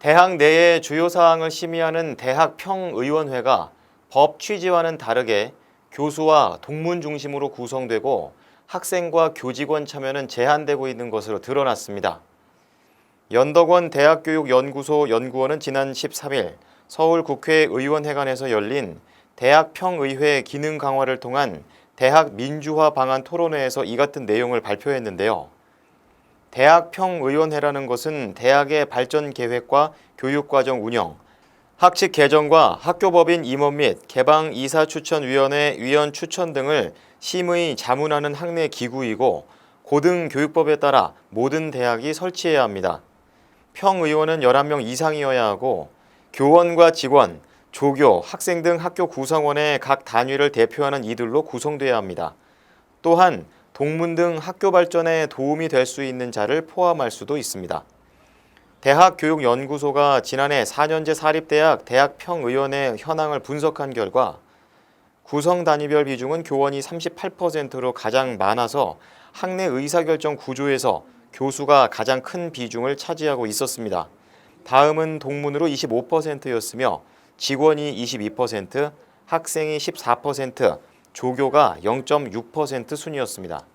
대학 내의 주요 사항을 심의하는 대학 평의원회가 법 취지와는 다르게 교수와 동문 중심으로 구성되고 학생과 교직원 참여는 제한되고 있는 것으로 드러났습니다. 연덕원 대학교육연구소 연구원은 지난 13일 서울 국회 의원회관에서 열린 대학평의회 기능 강화를 통한 대학 민주화 방안 토론회에서 이 같은 내용을 발표했는데요. 대학평의원회라는 것은 대학의 발전 계획과 교육과정 운영, 학칙 개정과 학교법인 임원 및 개방 이사 추천 위원회 위원 추천 등을 심의 자문하는 학내 기구이고 고등교육법에 따라 모든 대학이 설치해야 합니다. 평의원은 11명 이상이어야 하고 교원과 직원, 조교, 학생 등 학교 구성원의 각 단위를 대표하는 이들로 구성돼야 합니다. 또한 동문 등 학교 발전에 도움이 될 수 있는 자를 포함할 수도 있습니다. 대학교육연구소가 지난해 4년제 사립대학 대학평의원회 현황을 분석한 결과 구성 단위별 비중은 교원이 38%로 가장 많아서 학내 의사결정 구조에서 교수가 가장 큰 비중을 차지하고 있었습니다. 다음은 동문으로 25%였으며 직원이 22%, 학생이 14%, 조교가 0.6% 순이었습니다.